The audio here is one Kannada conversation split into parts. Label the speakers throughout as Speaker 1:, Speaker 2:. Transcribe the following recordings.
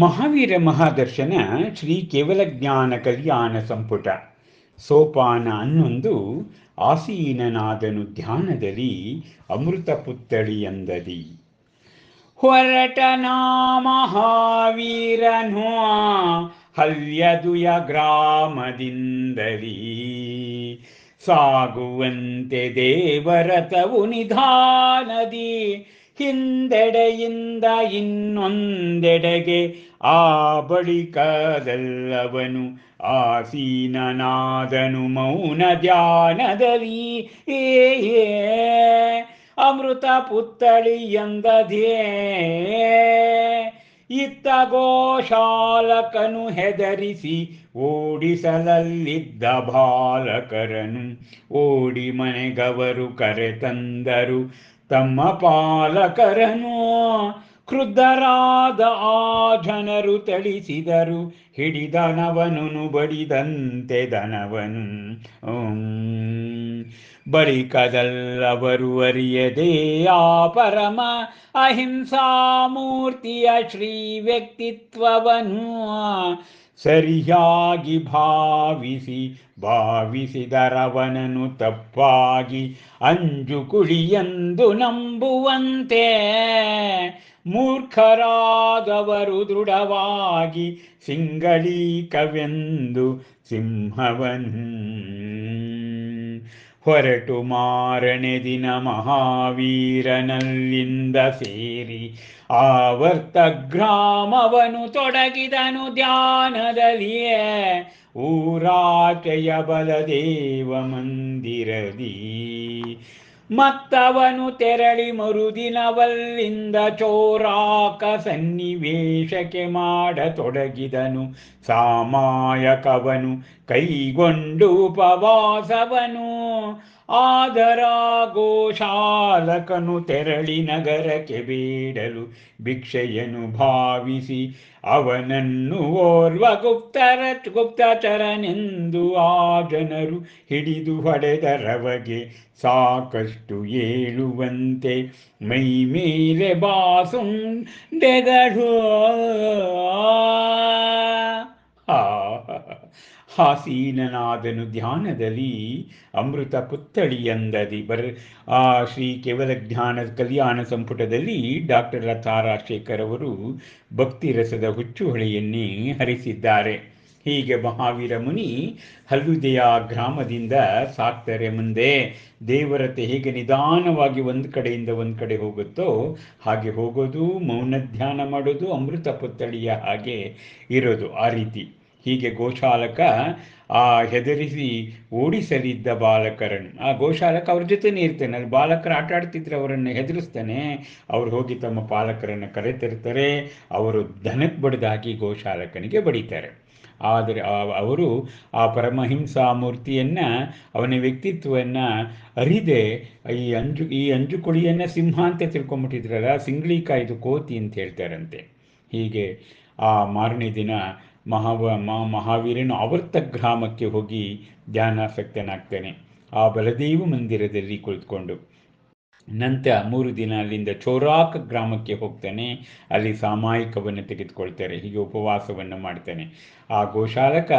Speaker 1: ಮಹಾವೀರ ಮಹಾದರ್ಶನ ಶ್ರೀ ಕೇವಲ ಜ್ಞಾನ ಕಲ್ಯಾಣ ಸಂಪುಟ. ಸೋಪಾನ ಅನ್ನೊಂದು ಆಸೀನನಾದನು ಧ್ಯಾನದಲ್ಲಿ ಅಮೃತ ಪುತ್ತಳಿ ಎಂದದಿ ಹೊರಟನ ಮಹಾವೀರನು ಹಲ್ಯದುಯ ಗ್ರಾಮದಿಂದಲಿ. ಸಾಗುವಂತೆ ದೇವರತವು ನಿಧಾನದಿ ಹಿಂದೆಡೆಯಿಂದ ಇನ್ನೊಂದೆಡೆಗೆ ಆ ಬಳಿಕದಲ್ಲವನು ಆಸೀನನಾದನು ಮೌನ ಧ್ಯಾನದಲ್ಲಿ. ಏ ಅಮೃತ ಪುತ್ತಳಿ ಎಂದದೇ. ಇತ್ತ ಗೋಶಾಲಕನು ಹೆದರಿಸಿ ಓಡಿಸಲಲ್ಲಿದ್ದ ಬಾಲಕರನು ಓಡಿ ಮನೆಗವರು ಕರೆತಂದರು. ತಮ್ಮ ಪಾಲಕರನು ಕ್ರುದ್ಧರಾದ ಆ ಜನರು ತಳಿಸಿದರು. ಹಿಡಿದನವನು ಬಡಿದಂತೆ ದನವನು. ಬಳಿಕದಲ್ಲವರು ಅರಿಯದೇ ಆ ಪರಮ ಅಹಿಂಸಾಮೂರ್ತಿಯ ಶ್ರೀ ವ್ಯಕ್ತಿತ್ವವನ್ನು ಸರಿಯಾಗಿ ಭಾವಿಸಿ ಭಾವಿಸಿದರವನನು ತಪ್ಪಾಗಿ ಅಂಜು ಕುಳಿಯೆಂದು ನಂಬುವಂತೆ ಮೂರ್ಖರಾದವರು ದೃಢವಾಗಿ ಸಿಂಗಳೀಕವೆಂದು ಸಿಂಹವನು ಹೊರಟು ಮಾರನೆ ದಿನ ಮಹಾವೀರನಲ್ಲಿಂದ ಸೇರಿ ಆವರ್ತ ಗ್ರಾಮವನು ತೊಡಗಿದನು ಧ್ಯಾನದಲ್ಲಿಯೇ ಊರಾಚೆಯ ಬಲದೇವ ಮಂದಿರದಿ. ಮತ್ತವನು ತೆರಳಿ ಮರುದಿನವಲ್ಲಿಂದ ಚೋರಾಕ ಸನ್ನಿವೇಶಕ್ಕೆ ಮಾಡತೊಡಗಿದನು. ಸಾಮಾಯಕವನು ಕೈಗೊಂಡು ಉಪವಾಸವನು. ಆದರ ಗೋಶಾಲಕನು ತೆರಳಿ ನಗರಕ್ಕೆ ಬೀಡಲು ಭಿಕ್ಷೆಯನ್ನು ಭಾವಿಸಿ, ಅವನನ್ನು ಓರ್ವ ಗುಪ್ತರ ಗುಪ್ತಚರನೆಂದು ಆ ಜನರು ಹಿಡಿದು ಹೊಡೆದರವಗೆ ಸಾಕಷ್ಟು ಏಳುವಂತೆ, ಮೈ ಮೇಲೆ ಬಾಸುಂಡೆಗಳು ಹಾಸೀನನಾದನು ಧ್ಯಾನದಲ್ಲಿ ಅಮೃತ ಪುತ್ತಳಿಯಂದದಿ ಬರ್, ಆ ಶ್ರೀ ಕೇವಲ ಜ್ಞಾನ ಕಲ್ಯಾಣ ಸಂಪುಟದಲ್ಲಿ ಡಾಕ್ಟರ್ ಲತಾ ರಾಜಶೇಖರ್ ಅವರು ಭಕ್ತಿ ರಸದ ಹುಚ್ಚುಹೊಳೆಯನ್ನೇ ಹರಿಸಿದ್ದಾರೆ. ಹೀಗೆ ಮಹಾವೀರ ಮುನಿ ಹಲ್ಲುದೆಯ ಗ್ರಾಮದಿಂದ ಸಾಕ್ತಾರೆ ಮುಂದೆ. ದೇವರತೆ ಹೇಗೆ ನಿಧಾನವಾಗಿ ಒಂದು ಕಡೆಯಿಂದ ಒಂದು ಕಡೆ ಹೋಗುತ್ತೋ ಹಾಗೆ ಹೋಗೋದು, ಮೌನ ಧ್ಯಾನ ಮಾಡೋದು, ಅಮೃತ ಪುತ್ತಳಿಯ ಹಾಗೆ ಇರೋದು ಆ ರೀತಿ. ಹೀಗೆ ಗೋಶಾಲಕ, ಆ ಹೆದರಿಸಿ ಓಡಿಸಲಿದ್ದ ಬಾಲಕರನ್ನು. ಆ ಗೋಶಾಲಕ ಅವ್ರ ಜೊತೆನೇ ಇರ್ತಾನೆ. ಅಲ್ಲಿ ಬಾಲಕರು ಆಟ ಆಡ್ತಿದ್ರೆ ಅವರನ್ನು ಹೆದರಿಸ್ತಾನೆ. ಅವ್ರು ಹೋಗಿ ತಮ್ಮ ಪಾಲಕರನ್ನು ಕರೆತಿರ್ತಾರೆ ಅವರು ದನಕ್ಕೆ ಬಡಿದಾಗಿ ಗೋಶಾಲಕನಿಗೆ ಬಡಿತಾರೆ. ಆದರೆ ಅವರು ಆ ಪರಮಹಿಂಸಾ ಮೂರ್ತಿಯನ್ನು, ಅವನ ವ್ಯಕ್ತಿತ್ವವನ್ನು ಅರಿದೆ. ಈ ಅಂಜು, ಈ ಅಂಜುಕುಳಿಯನ್ನು ಸಿಂಹ ಅಂತ ತಿಳ್ಕೊಂಬಿಟ್ಟಿದ್ರಲ್ಲ ಸಿಂಗ್ಳಿಕ ಇದು ಕೋತಿ ಅಂತ ಹೇಳ್ತಾರಂತೆ. ಹೀಗೆ ಆ ಮಾರನೇ ದಿನ ಮಹಾವ ಮಹಾವೀರನು ಆವರ್ತ ಗ್ರಾಮಕ್ಕೆ ಹೋಗಿ ಧ್ಯಾನಾಸಕ್ತನಾಗ್ತಾನೆ. ಆ ಬಲದೇವ ಮಂದಿರದಲ್ಲಿ ಕುಳಿತುಕೊಂಡು ನಂತರ ಮೂರು ದಿನ ಅಲ್ಲಿಂದ ಚೋರಾಕ್ ಗ್ರಾಮಕ್ಕೆ ಹೋಗ್ತಾನೆ. ಅಲ್ಲಿ ಸಾಮಾಯಿಕವನ್ನು ತೆಗೆದುಕೊಳ್ತಾರೆ ಹೀಗೆ ಉಪವಾಸವನ್ನು ಮಾಡ್ತಾನೆ. ಆ ಗೋಶಾಲಕ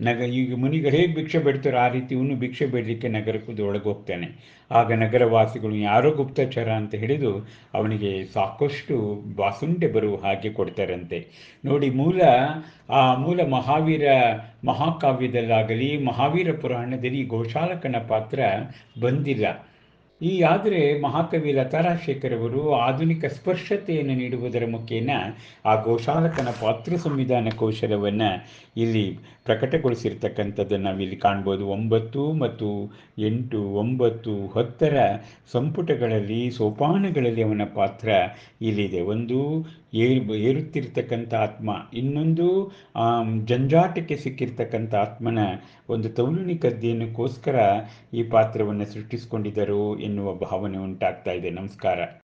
Speaker 1: ನಗ, ಈಗ ಮುನಿಗಳು ಹೇಗೆ ಭಿಕ್ಷೆ ಬಿಡ್ತಾರೋ ಆ ರೀತಿ ಇವನು ಭಿಕ್ಷೆ ಬಿಡಲಿಕ್ಕೆ ನಗರಕ್ಕೂ ಒಳಗೆ ಹೋಗ್ತೇನೆ ಆಗ ನಗರವಾಸಿಗಳು ಯಾರೋ ಗುಪ್ತಚರ ಅಂತ ಹಿಡಿದು ಅವನಿಗೆ ಸಾಕಷ್ಟು ಬಾಸುಂಡೆ ಬರುವ ಹಾಗೆ ಕೊಡ್ತಾರಂತೆ. ನೋಡಿ ಮೂಲ, ಆ ಮೂಲ ಮಹಾವೀರ ಮಹಾಕಾವ್ಯದಲ್ಲಾಗಲಿ ಮಹಾವೀರ ಪುರಾಣದಲ್ಲಿ ಗೋಶಾಲಕನ ಪಾತ್ರ ಬಂದಿಲ್ಲ. ಈ ಆದರೆ ಮಹಾಕವಿ ಲತಾರಾಶೇಖರ್ ಅವರು ಆಧುನಿಕ ಸ್ಪರ್ಶತೆಯನ್ನು ನೀಡುವುದರ ಮುಖೇನ ಆ ಗೋಶಾಲಕನ ಪಾತ್ರ ಸಂವಿಧಾನ ಕೌಶಲವನ್ನು ಇಲ್ಲಿ ಪ್ರಕಟಗೊಳಿಸಿರ್ತಕ್ಕಂಥದ್ದನ್ನು ನಾವಿಲ್ಲಿ ಕಾಣ್ಬೋದು. ಒಂಬತ್ತು ಮತ್ತು ಎಂಟು, ಒಂಬತ್ತು, ಹತ್ತರ ಸಂಪುಟಗಳಲ್ಲಿ, ಸೋಪಾನಗಳಲ್ಲಿ ಅವನ ಪಾತ್ರ ಇಲ್ಲಿದೆ. ಒಂದು ಏರು, ಏರುತ್ತಿರ್ತಕ್ಕಂಥ ಆತ್ಮ, ಇನ್ನೊಂದು ಜಂಜಾಟಕ್ಕೆ ಸಿಕ್ಕಿರ್ತಕ್ಕಂಥ ಆತ್ಮನ ಒಂದು ತೌಲನಿಕ ಅಧ್ಯಯನಕ್ಕೋಸ್ಕರ ಈ ಪಾತ್ರವನ್ನು ಸೃಷ್ಟಿಸಿಕೊಂಡಿದ್ದರು ಎನ್ನುವ ಭಾವನೆ ಉಂಟಾಗ್ತಾ ಇದೆ. ನಮಸ್ಕಾರ.